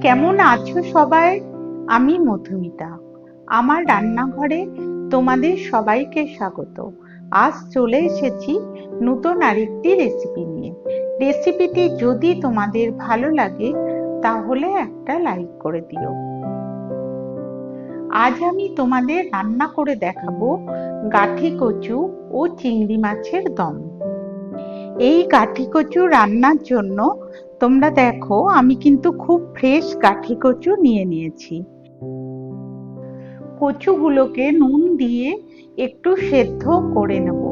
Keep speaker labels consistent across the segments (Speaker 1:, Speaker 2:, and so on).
Speaker 1: কেমন আছো সবাই? আমি মধুমিতা। আমার রান্নাঘরে তোমাদের সবাইকে স্বাগত। আজ চলে এসেছি নতুন আরেকটি রেসিপি নিয়ে। রেসিপিটি যদি তোমাদের ভালো লাগে, তাহলে একটা লাইক করে দিও। আজ আমি তোমাদের রান্না করে দেখাবো গাঠি কচু ও চিংড়ি মাছের দম। এই গাঠি কচু রান্নার জন্য তোমরা দেখো, আমি কিন্তু খুব ফ্রেশ কাঠি কচু নিয়ে নিয়েছি। কচুগুলোকে নুন দিয়ে একটু সেদ্ধ করে নেব।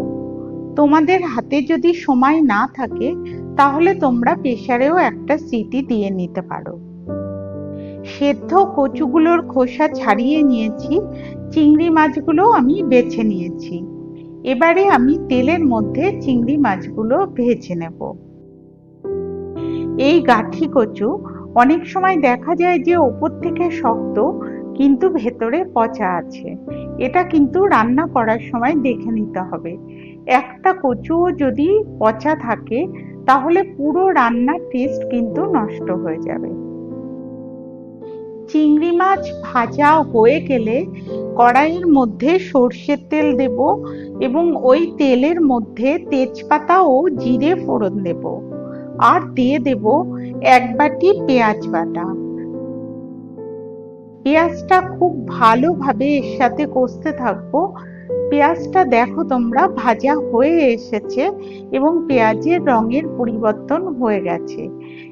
Speaker 1: তোমাদের হাতে যদি সময় না থাকে, তাহলে তোমরা প্রেসারেও একটা সিটি দিয়ে নিতে পারো। সেদ্ধ কচুগুলোর খোসা ছাড়িয়ে নিয়েছি, চিংড়ি মাছগুলো আমি বেছে নিয়েছি। এবারে আমি তেলের মধ্যে চিংড়ি মাছগুলো ভেজে নেব। এই গাঠি কচু অনেক সময় দেখা যায় যে ওপর থেকে শক্ত, কিন্তু ভেতরে পচা আছে। এটা কিন্তু রান্না করার সময় দেখে নিতে হবে। একটা কচুও যদি পচা থাকে, তাহলে পুরো রান্নার টেস্ট কিন্তু নষ্ট হয়ে যাবে। চিংড়ি মাছ ভাজা হয়ে গেলে কড়াইয়ের মধ্যে সর্ষের তেল দেব এবং ওই তেলের মধ্যে তেজপাতা ও জিরে ফোড়ন দেব। আর দিয়ে দেব এক বাটি পেঁয়াজ বাটা। পেঁয়াজটা খুব ভালোভাবে এর সাথে কষতে থাকব। পেঁয়াজটা দেখো তোমরা ভাজা হয়ে এসেছে এবং পেঁয়াজের রঙের পরিবর্তন হয়ে গেছে।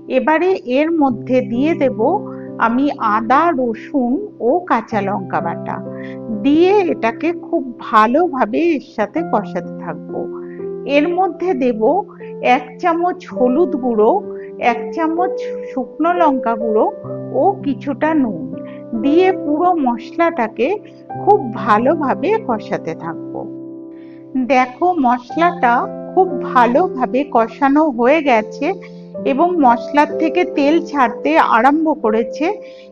Speaker 1: এবারে এর মধ্যে দিয়ে দেব আমি আদা, রসুন ও কাঁচা লঙ্কা বাটা। দিয়ে এটাকে খুব ভালোভাবে এর সাথে কষাতে থাকব। এর মধ্যে দেব এক চামচ হলুদ গুঁড়ো, এক চামচ শুকনো লঙ্কা গুঁড়ো ও কিছুটা নুন দিয়ে পুরো মশলাটাকে খুব ভালোভাবে কষাতে থাকব। দেখো মশলাটা খুব ভালোভাবে কষানো হয়ে গেছে এবং মশলার থেকে তেল ছাড়তে আরম্ভ করেছে।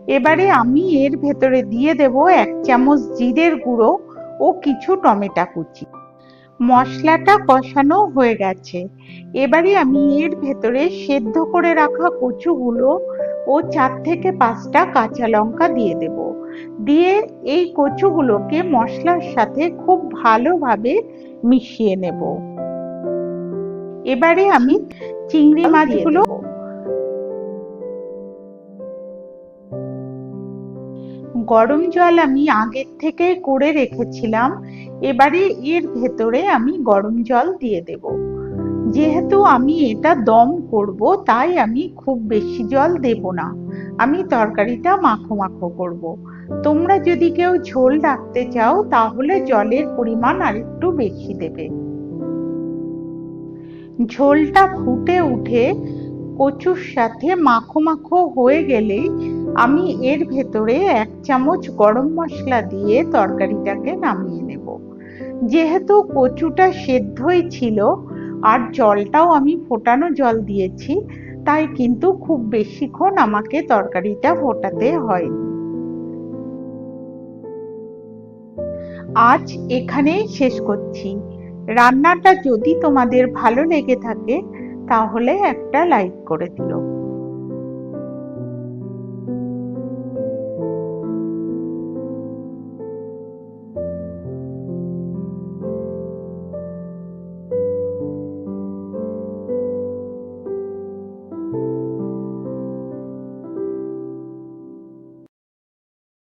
Speaker 1: এবারে আমি এর ভেতরে দিয়ে দেব এক চামচ জিরের গুঁড়ো ও কিছু টমেটো কুচি। মশলাটা কষানো হয়ে গেছে। এবারে আমি এর ভেতরে সেদ্ধ করে রাখা কচুগুলো ও চার থেকে পাঁচটা কাঁচা লঙ্কা দিয়ে দেব। দিয়ে এই কচুগুলোকে মশলার সাথে খুব ভালোভাবে মিশিয়ে নেব। এবারে আমি চিংড়ি মাছগুলো গরম জল আমি আগের থেকে করে রেখেছিলাম। এবারে এর ভেতরে আমি গরম জল দিয়ে দেব। যেহেতু আমি এটা দম করব, তাই আমি খুব বেশি জল দেব না। আমি তরকারিটা মাখো মাখো করব। তোমরা যদি কেউ ঝোল রাখতে চাও, তাহলে জলের পরিমাণ আর একটু বেশি দেবে। ঝোলটা ফুটে উঠে কচুর সাথে মাখো মাখো হয়ে গেলে আমি এর ভেতরে এক চামচ গরম মশলা দিয়ে তরকারিটাকে নামিয়ে নেব। যেহেতু কচুটা সেদ্ধই ছিল আর জলটাও আমি ফোটানো জল দিয়েছি, তাই কিন্তু খুব বেশিক্ষণ আমাকে তরকারিটা ফোটাতে হয়নি। আজ এখানেই শেষ করছি। রান্নাটা যদি তোমাদের ভালো লেগে থাকে, তাহলে একটা লাইক করে দিও।